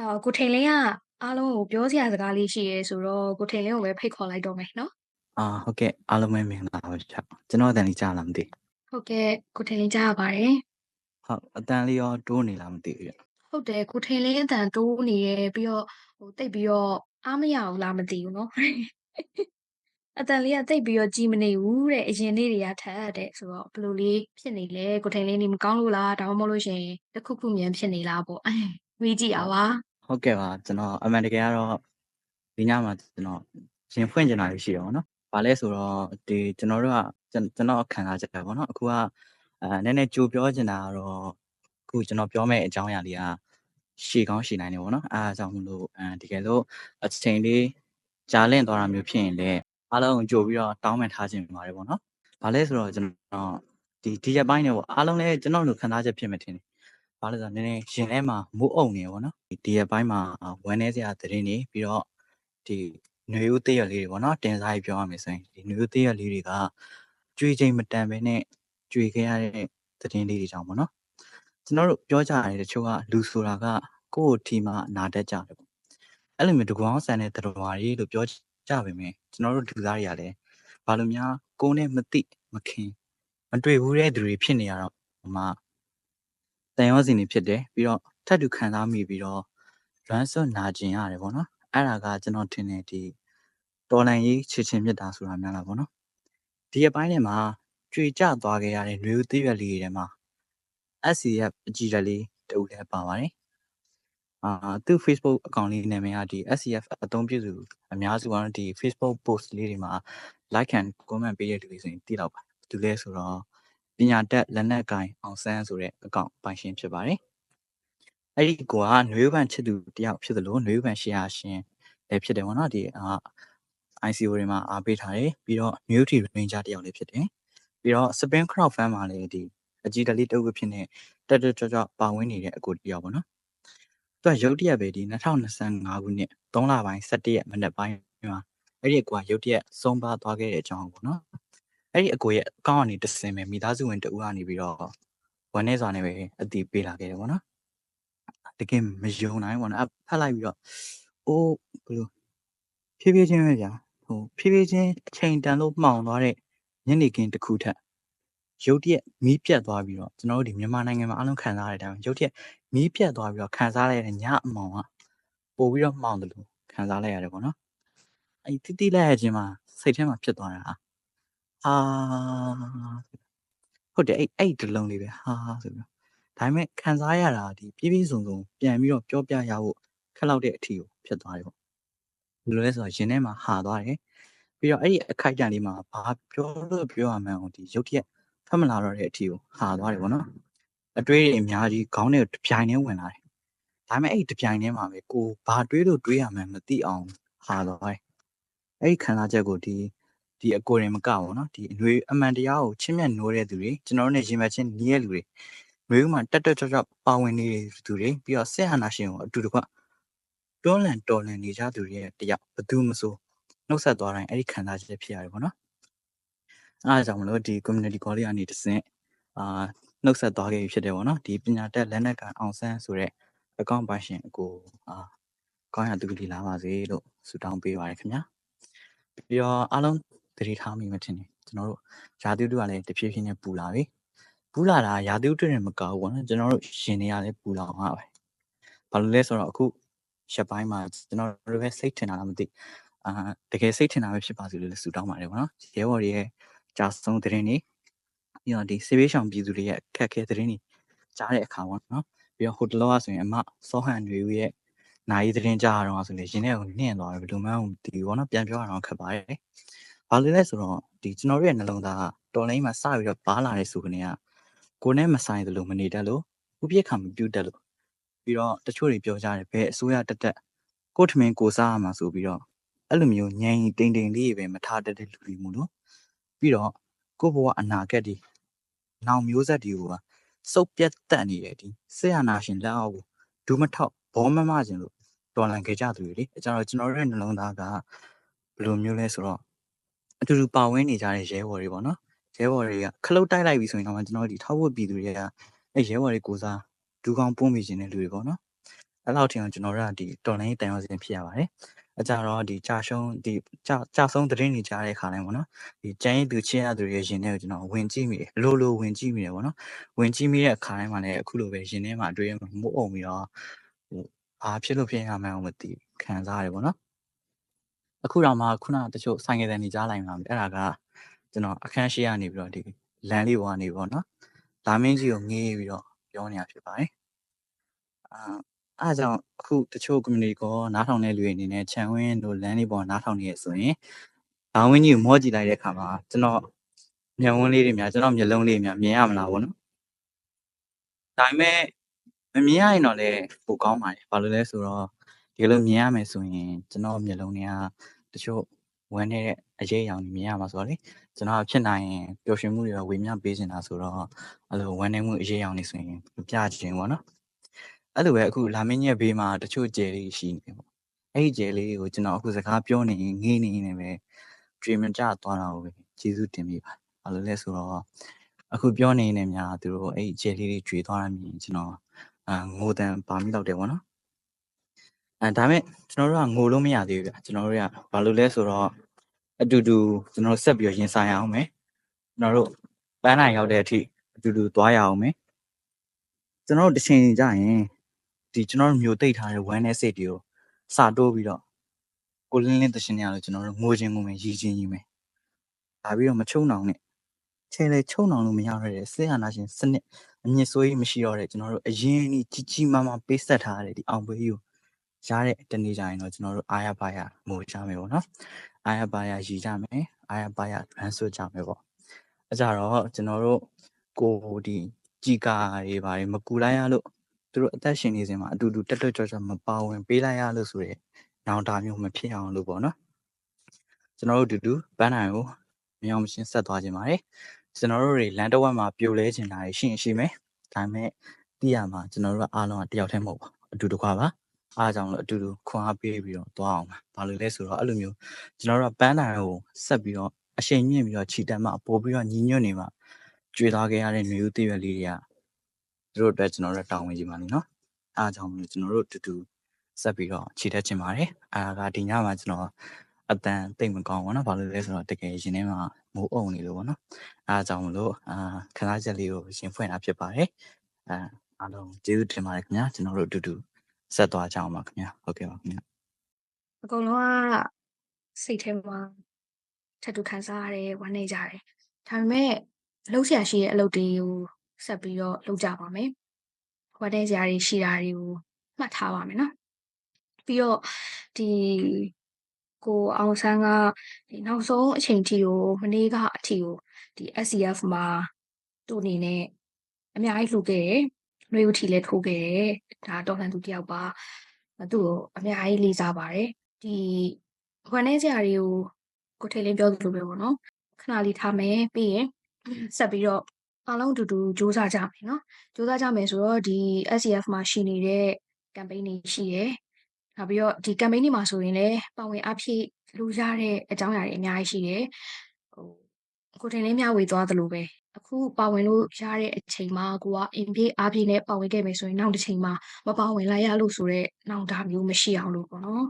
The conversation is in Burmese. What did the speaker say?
အာကိုထိန်လင်းကအားလုံးကိုပြောစရာစကားလေးရှိရဲဆိုတော့ကိုထိန်လင်းကိုပဲဖိတ်ခေါ်လိုက်တော့မယ်နော်အာဟုတ်ကဲ့အားလုံးပဲမင်္ဂလာပါဗျကျွန်တော်အတန်လေးကြားလာမသိဟုတ်ကဲ့ကိုထိန်လင်းကြားရပါတယ်ဟုတ်အတန်လေးရောတိုးနေလားမသိဘူးဗျဟုတ်တယ်ကိုထိန်လင်းအတန်တိုးနေရဲပြီးတော့ဟိုတိတ်ပြီးတော့အားမရဘူးလားမသိဘူးနော်အတန်လေးကတိတ်ပြီးတော့ကြီးမနေဘူးတဲ့အရင်နေ့တွေကထပ်တဲ့ဆိုတော့ဘယ်လိုလေးဖြစ်နေလဲကိုထိန်လင်းနေမကောင်းလို့လားဒါမှမဟုတ်လို့ရှရင်တစ်ခုခုမြန်ဖြစ်နေလားပေါ့မေးကြည့်အောင်ပါ ဟုတ်ကဲ့ပါကျွန်တော်အမှန်တကယ်ကတော့ဒီညမှာကျွန်တော်ရင်ဖွင့်ကျင်တာလေးရှိတယ်ပေါ့နော်။ဘာလဲဆိုတော့ဒီကျွန်တော်တို့ကကျွန်ကျွန်တော်ခံစားချက်ပဲပေါ့နော်။အခုကအဲနည်းနည်းကြိုပြောချင်တာကတော့အခုကျွန်တော်ပြောမယ့်အကြောင်းအရာလေးကရှည်ကောင်းရှည်နိုင်တယ်ပေါ့နော်။အဲအားကြောင့်မလို့အဲဒီကယ်လို့အချိန်လေးကြာလင့်သွားတာမျိုးဖြစ်ရင်လည်းအားလုံးကြိုပြီးတော့တောင်းပန်ထားခြင်းပါတယ်ပေါ့နော်။ဘာလဲဆိုတော့ကျွန်တော်ဒီဒီရက်ပိုင်းနဲ့ပေါ့အားလုံးလည်းကျွန်တော်တို့ခံစားချက်ဖြစ်မှထင်တယ်။ ဘာလဲဆိုတော့နည်းနည်းရင်ထဲမှာမိုးအုံနေပေါ့နော်။ဒီရက်ပိုင်းမှာဝမ်းနေစရာသတင်းတွေပြီးတော့ဒီຫນွေဦးသေးရလေးတွေပေါ့နော်တင်စားရေးပြောရမယ်ဆိုရင်ဒီຫນွေဦးသေးရလေးတွေကကြွေချိန်မတန်ဘဲနဲ့ကြွေခဲ့ရတဲ့သတင်းလေးတွေကြောင့်ပေါ့နော်ကျွန်တော်တို့ပြောကြရတယ်တချို့ကလူဆိုတာကကိုယ့်အထီမှာနာတတ်ကြတယ်ပေါ့အဲ့လိုမျိုးတကွာဆန်တဲ့တော်တော်ရီလို့ပြောကြပါမယ်ကျွန်တော်တို့လူသားတွေကလည်းဘာလို့များကိုယ်နဲ့မသိမခင်မတွေ့ဘူးတဲ့သူတွေဖြစ်နေရတော့မှ တန်ရောစင်တွေဖြစ်တယ်ပြီးတော့ထပ်တူခံစားမိပြီးတော့လွမ်းစွတ်နာကျင်ရတယ်ပေါ့နော်အဲ့ဒါကကျွန်တော်ထင်တယ်ဒီတော်လန်ရေးချစ်ချင်းမြတ်တာဆိုတာများလားပေါ့နော်ဒီအပိုင်းထဲမှာကြွေကြသွားခဲ့ရတဲ့ຫນွေဦးသေးရွက်လေးတွေထဲမှာ SCF အကြည့်တက်လေးတူလည်းပါပါတယ်အာသူ့ Facebook အကောင့်လေးနာမည်ကဒီ SCF အသုံးပြုသူအများစုကတော့ဒီ Facebook post လေးတွေမှာ like and comment ပေးတဲ့လူတွေဆိုရင်သိတော့ပါသူလဲဆိုတော့ ပညာတက်လက်နက်ကင်အောင်ဆန်းဆိုတဲ့အကောင့်ပိုင်ရှင်ဖြစ်ပါတယ်အဲ့ဒီကွာနွေးပန်ချစ်သူတယောက်ဖြစ်သလိုနွေးပန်ရှယ်ယာရှင်လည်းဖြစ်တယ်ပေါ့နော်ဒီအာ ICO တွေမှာအားပေးထားတယ်ပြီးတော့ New T Ranger တယောက်လည်းဖြစ်တယ်ပြီးတော့ Spin Crowd Fan မှာလည်းဒီအကြီးတလေးတုပ်ဖြစ်နေတက်တက်ကြွကြွပါဝင်နေတဲ့အကိုတယောက်ပေါ့နော်သူကရုတ်တရက်ပဲဒီ2025ခုနှစ်3လပိုင်း17ရက်မနက်ပိုင်းမှာအဲ့ဒီအကွာရုတ်တရက်ဆုံးပါသွားခဲ့တဲ့အကြောင်းပေါ့နော် အဲ့ဒီအကိုရဲ့အကောင့်ကနေတစင်ပဲမိသားစုဝင်တဦးကနေပြီးတော့ဝန်နေစွာနဲ့ပဲအတီးပေးလာခဲ့တယ်ပေါ့နော်တကယ်မယုံနိုင်ဘူးပေါ့နော်ဖတ်လိုက်ပြီးတော့အိုးဘယ်လိုဖြည်းဖြည်းချင်းပဲဗျာဟိုဖြည်းဖြည်းချင်းအချိန်တန်လို့မှောင်သွားတဲ့ညနေခင်းတစ်ခုထက်ရုတ်တရက်မီးပြတ်သွားပြီးတော့ကျွန်တော်တို့ဒီမြန်မာနိုင်ငံမှာအလုံးခံစားရတဲ့အတိုင်းရုတ်တရက်မီးပြတ်သွားပြီးတော့ခံစားရတဲ့ညအမောင်ကပို့ပြီးတော့မှောင်တယ်လို့ခံစားလိုက်ရတယ်ပေါ့နော်အဲ့တိတိလိုက်ရခြင်းမှာစိတ်ထဲမှာဖြစ်သွားတာဟာ ဟုတ်တယ်အဲ့အဲ့ဒီလုံးလေးပဲဟာဆိုပြီးဒါပေမဲ့ခံစားရတာဒီပြည့်ပြည့်စုံစုံပြန်ပြီးတော့ပြောပြရဖို့ခက်လောက်တဲ့အထီကိုဖြစ်သွားတယ်ပေါ့ဘယ်လိုလဲဆိုတော့ရင်ထဲမှာဟာသွားတယ်ပြီးတော့အဲ့ဒီအခိုက်အတန့်လေးမှာဘာပြောလို့ပြောရမှန်းဒီရုတ်တရက်ဖတ်မလာတော့တဲ့အထီကိုဟာသွားတယ်ပေါ့နော်အတွေးတွေအများကြီးခေါင်းထဲတပြိုင်တည်းဝင်လာတယ်ဒါပေမဲ့အဲ့ဒီတပြိုင်တည်းမှာပဲကိုဘာတွေးလို့တွေးရမှန်းမသိအောင်ဟာသွားတယ်အဲ့ဒီခံစားချက်ကိုဒီ ဒီအကိုရင်မကဘူးနော်ဒီအနှွေအမှန်တရားကိုချင့်မြတ်နိုးတဲ့သူတွေကျွန်တော်တို့ ਨੇ ရင်မှတ်ချင်းနီးတဲ့လူတွေမျိုးမှတက်တက်ကြွကြွပါဝင်နေတဲ့သူတွေပြီးတော့ဆက်အာနာရှင်ကိုအတူတကွတွန်းလန်တော်လန်နေကြသူတွေရဲ့တရားဘသူမဆိုနှုတ်ဆက်သွားတိုင်းအဲ့ဒီခံစားချက်ဖြစ်ရတယ်ပေါ့နော်အားကြောင့်မလို့ဒီ community college ကနေတဆင့်အာနှုတ်ဆက်သွားခဲ့ဖြစ်တယ်ပေါ့နော်ဒီပညာတက်လက်နက်ကန်အောင်ဆန်းဆိုတဲ့ account ပါရှင်အကိုအာကောင်းရသူလေးလာပါစေလို့ဆုတောင်းပေးပါရခင်ဗျာပြီးတော့အားလုံး သတိထားမိမှထင်တယ်ကျွန်တော်တို့ရာသီဥတုကလည်းတဖြည်းဖြည်းနဲ့ပူလာပြီပူလာတာရာသီဥတုနဲ့မကောက်ဘူးပေါ့နော်ကျွန်တော်တို့ရှင်နေရလဲပူလာမှာပဲဘာလို့လဲဆိုတော့အခုရက်ပိုင်းမှာကျွန်တော်တို့ပဲစိတ်ထင်တာလားမသိအာတကယ်စိတ်ထင်တာပဲဖြစ်ပါစေလို့လည်းဆုတောင်းပါတယ်ပေါ့နော်ရဲဘော်တွေရဲ့ကြာဆုံးသတင်းတွေပြီးတော့ဒီစေဘေးရှောင်ပြည်သူတွေရဲ့အခက်အခဲသတင်းတွေကြားတဲ့အခါပေါ့နော်ပြီးတော့ဟိုတလောကဆိုရင်အမစောဟန်တွေရဲ့နိုင်သတင်းကြားရတော့ဆိုလေရင်းထဲကိုနှင့်သွားတယ်ဘယ်လိုမှမသိဘူးပေါ့နော်ပြန်ပြောရအောင်ခက်ပါတယ် ဘာလို့လဲဆိုတော့ဒီကျွန်တော်တို့ရဲ့နှလုံးသားကတော်လိုင်းမှာစပြီးတော့ဘားလာတဲ့ဆိုကနေကကိုနဲ့မဆိုင်သလိုမနေတတ်လို့ဥပြစ်ခံမပြုတ်တတ်လို့ပြီးတော့တချို့တွေပြောကြတယ်ဘယ်အစိုးရတက်တက်ကိုထမင်းကိုစားရမှာဆိုပြီးတော့အဲ့လိုမျိုးငြိမ်တိမ်တိမ်လေးပဲမထားတတ်တဲ့လူတွေမို့လို့ပြီးတော့ကိုဘဝအနာဂတ်ဒီနောင်မျိုးဆက်တွေကိုစုပ်ပြတ်တက်နေတယ်ဒီဆေးရနာရှင်လက်အောက်ကိုဒူးမထောက်ဘောမမခြင်းလို့တော်လန်ခဲ့ကြသူတွေလေအဲကျွန်တော်ကျွန်တော်တို့ရဲ့နှလုံးသားကဘယ်လိုမျိုးလဲဆိုတော့ အတူတူပါဝင်နေကြတဲ့ရဲဘော်တွေပေါ့နော်ရဲဘော်တွေကခလုတ်တိုက်လိုက်ပြီဆိုရင်တော့ကျွန်တော်ဒီထောက်ဝတ်ပြည်သူတွေကအဲရဲဘော်တွေကိုစားဒူးကောင်းပွန်းမိခြင်းတဲ့လူတွေပေါ့နော်အဲ့လောက်ထင်အောင်ကျွန်တော်တို့ကဒီတော်လိုင်းတန်ရောစင်ဖြစ်ရပါတယ်အကြတော့ဒီကြာရှုံးဒီကြာကြာဆုံးသတင်းတွေကြားတဲ့ခါတိုင်းပေါ့နော်ဒီကျန်းရည်သူချင်းရသူတွေရဲ့ရင်ထဲကိုကျွန်တော်ဝင်ကြည့်မိတယ်လိုလိုဝင်ကြည့်မိတယ်ပေါ့နော်ဝင်ကြည့်မိတဲ့ခါတိုင်းမှာလည်းအခုလိုပဲရင်ထဲမှာအတွေ့အကြုံမို့အောင်ပြီးတော့ဟိုဘာဖြစ်လို့ဖြစ်ရမှန်းမသိခံစားရတယ်ပေါ့နော် အခုတော့မှခုနတချို့ဆိုင်ငယ်တဲ့နေကြားလိုက်မှာအဲ့ဒါကကျွန်တော်အခန်းရှိရနေပြီးတော့ဒီလမ်းလေးပေါ်ကနေပေါ့နော်လာမင်းကြီးကိုငေးပြီးတော့ပြောနေတာဖြစ်ပါတယ်အာအားကြောင့်အခုတချို့ community ကောနားထောင်တဲ့လူတွေအနေနဲ့ခြံဝင်းတို့လမ်းလေးပေါ်နားထောင်နေရဆိုရင်လောင်ဝင်းကြီးကိုမောကြည့်လိုက်တဲ့အခါမှာကျွန်တော်မျက်ဝန်းလေးတွေများကျွန်တော်မျက်လုံးလေးတွေများမြင်ရမလားဘောနော်ဒါပေမဲ့မမြင်ရရင်တော့လည်းပိုကောင်းပါတယ်ဘာလို့လဲဆိုတော့ ဒီလိုမြင်ရမယ်ဆိုရင်ကျွန်တော်မျက်လုံးတွေကတချို့ဝမ်းနေတဲ့အရေးအယောင်တွေမြင်ရမှာဆိုတော့လေကျွန်တော်ဖြစ်နိုင်ရင်ပျော်ရွှင်မှုတွေဝေမျှပေးနေတာဆိုတော့အဲ့လိုဝမ်းနေမှုအရေးအယောင်တွေဆိုရင်ပြချင်ပေါ့နော်အဲ့လိုပဲအခုလာမင်းရဲ့ဘေးမှာတချို့ကျယ်လေးရှိနေတယ်ပေါ့အဲ့ဒီကျယ်လေးကိုကျွန်တော်အခုစကားပြောနေရင်ငေးနေနေပဲ dream ကြသွားတာကိုပဲကျေးဇူးတင်မိပါတယ်ဘာလို့လဲဆိုတော့အခုပြောနေနေများသူတို့အဲ့ဒီကျယ်လေးတွေကျွေသွားတာမြင်ကျွန်တော်အာငိုတန်ပါမိတော့တယ်ပေါ့နော် အဲဒါမဲ့ကျွန်တော်တို့ကငိုလို့မရသေးဘူးဗျကျွန်တော်တို့ကဘာလို့လဲဆိုတော့အတူတူကျွန်တော်ဆက်ပြီးတော့ရင်ဆိုင်ရအောင်မယ်ကျွန်တော်တို့ပန်းနိုင်ရောက်တဲ့အထိအတူတူသွားရအောင်မယ်ကျွန်တော်တို့တစ်ချိန်ကြရင်ဒီကျွန်တော်တို့မျိုးတိတ်ထားတဲ့ one net စိတ်တွေကိုစာတိုးပြီးတော့ကိုလင်းလင်းတရှင်နေရလို့ကျွန်တော်တို့ငိုချင်းငိုမယ်ရီချင်းရီမယ်ဒါပြီးတော့မချုံအောင်နဲ့ချဲလေချုံအောင်လို့မရရတဲ့ဆေးအာနာရှင်စနစ်အမြင့်ဆိုးကြီးမရှိတော့တဲ့ကျွန်တော်တို့အရင်ကြီးကြီးကြီးမားမားပေးဆက်ထားတဲ့ဒီအောင်ပွဲကြီးကို ရတဲ့တနေ့ကျရင်တော့ကျွန်တော်တို့အားရပါရငိုကြမယ်ပေါ့နော်အားရပါရရည်ကြမယ်အားရပါရ transfer ကြမယ်ပေါ့အဲကြတော့ကျွန်တော်တို့ကိုဒီជីကာတွေပါတယ်မကူလိုက်ရလို့သူတို့အသက်ရှင်နေစဉ်မှာအတူတူတက်တက်ကြွကြွမပါဝင်ပေးလိုက်ရလို့ဆိုရဲနောင်တာမျိုးမဖြစ်အောင်လို့ပေါ့နော်ကျွန်တော်တို့တူတူပန်းနိုင်ကိုမြောင်မရှင်းဆက်သွားခြင်းပါတယ်ကျွန်တော်တို့တွေလန်တဝက်မှာပြိုလဲခြင်းတာရှိရင်ရှိမယ်ဒါပေမဲ့တိရမှာကျွန်တော်တို့ကအားလုံးကတယောက်တည်းမဟုတ်ပါအတူတကွာပါ အားကြောင့်လို့အတူတူခွန်အားပေးပြီးတော့သွားအောင်ပါဘာလို့လဲဆိုတော့အဲ့လိုမျိုးကျွန်တော်တို့ကပန်းနိုင်ကိုဆက်ပြီးတော့အရှိန်မြင့်ပြီးတော့ခြိတက်မှပို့ပြီးတော့ညီညွတ်နေမှကြွေသွားခဲ့ရတဲ့မျိုးဦးတည့်ရွက်လေးတွေကသူတို့အတွက်ကျွန်တော်တို့တောင်းဝင်ကြပါလိမ့်နော်အားကြောင့်လို့ကျွန်တော်တို့တူတူဆက်ပြီးတော့ခြိတက်ချင်ပါတယ်အားကဒီညမှာကျွန်တော်အတန်တိတ်မကောင်းဘူးเนาะဘာလို့လဲဆိုတော့တကယ်ရှင်ထဲမှာမိုးအုံနေလို့ပေါ့နော်အားကြောင့်မလို့အာခဏချက်လေးကိုရှင်ဖွင့်တာဖြစ်ပါတယ်အဲအားလုံးကျေးဇူးတင်ပါတယ်ခင်ဗျာကျွန်တော်တို့အတူတူ ဆက်သွားကြအောင်ပါခင်ဗျာဟုတ်ကဲ့ပါခင်ဗျာအကုန်လုံးကစိတ်ထဲမှာထပ်တူခံစားရတယ်ဝမ်းနေကြတယ်ဒါပေမဲ့လှုပ်ရှားရှိတဲ့အလုပ်တွေကိုဆက်ပြီးတော့လုပ်ကြပါမယ်ဝမ်းနေကြရရှိတာတွေကိုမှတ်ထားပါမယ်နော်ပြီးတော့ဒီကိုအောင်ဆန်းကဒီနောက်ဆုံးအချိန်ထိကိုမနေ့ကအထိကိုဒီ SCF မှာသူ့အနေနဲ့အများကြီးလှုပ်ခဲ့တယ်။ နှွေဦးထီလည်းထိုးခဲ့တယ်။ဒါတော်လှန်သူတယောက်ပါ။သူ့ကိုအများကြီးလေးစားပါတယ်။ဒီဝမ်းနေကြတွေကိုကိုထိတ်လင်းပြောသလိုပဲပေါ့နော်။ခဏလေးထားမယ်ပြီးရင်ဆက်ပြီးတော့အားလုံးအတူတူစူးစမ်းကြမယ်နော်။စူးစမ်းကြမယ်ဆိုတော့ဒီ SCF မှာရှိနေတဲ့ campaign တွေရှိတယ်။နောက်ပြီးတော့ဒီ campaign တွေမှာဆိုရင်လည်းပါဝင်အားဖြည့်လူရတဲ့အကြောင်းအရာတွေအများကြီးရှိတယ်။ဟိုကိုတင်လေးမျှဝေသွားသလိုပဲ အခုပါဝင်လို့ရတဲ့အချိန်မှာကိုကအင်ပြေးအားပြေးနဲ့ပါဝင်ခဲ့မယ်ဆိုရင်နောက်တစ်ချိန်မှာမပါဝင်လိုက်ရလို့ဆိုတော့နောင်တမျိုးမရှိအောင်လို့ပေါ့နော်